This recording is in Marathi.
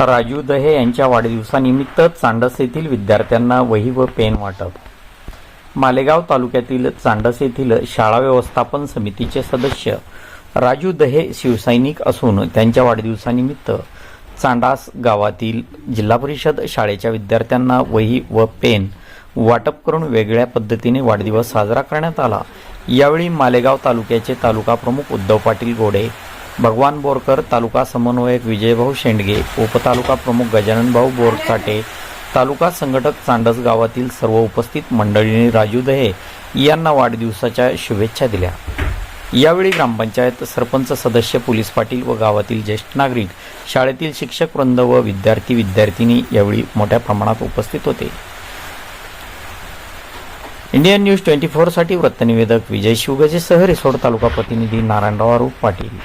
राजू दहे यांच्या वाढदिवसानिमित्त चांडस येथील विद्यार्थ्यांना वही व पेन वाटप. मालेगाव तालुक्यातील चांडस येथील शाळा व्यवस्थापन समितीचे सदस्य राजू दहे शिवसैनिक असून त्यांच्या वाढदिवसानिमित्त चांडास गावातील जिल्हा परिषद शाळेच्या विद्यार्थ्यांना वही व पेन वाटप करून वेगळ्या पद्धतीने वाढदिवस साजरा करण्यात आला. यावेळी मालेगाव तालुक्याचे तालुका प्रमुख उद्धव पाटील गोडे भगवान बोरकर तालुका समन्वयक विजयभाऊ शेंडगे उपतालुका प्रमुख गजाननभाऊ बोरसाटे तालुका संघटक चांडस गावातील सर्व उपस्थित मंडळींनी राजू दहे यांना वाढदिवसाच्या शुभेच्छा दिल्या. यावेळी ग्रामपंचायत सरपंच सदस्य पोलीस पाटील व गावातील ज्येष्ठ नागरिक शाळेतील शिक्षक वृंद व विद्यार्थी विद्यार्थिनी यावेळी मोठ्या प्रमाणात उपस्थित होते. इंडियन न्यूज ट्वेंटी फोरसाठी वृत्तनिवेदक विजय शिवगजेसह रिसोड तालुका प्रतिनिधी नारायणराव पाटील.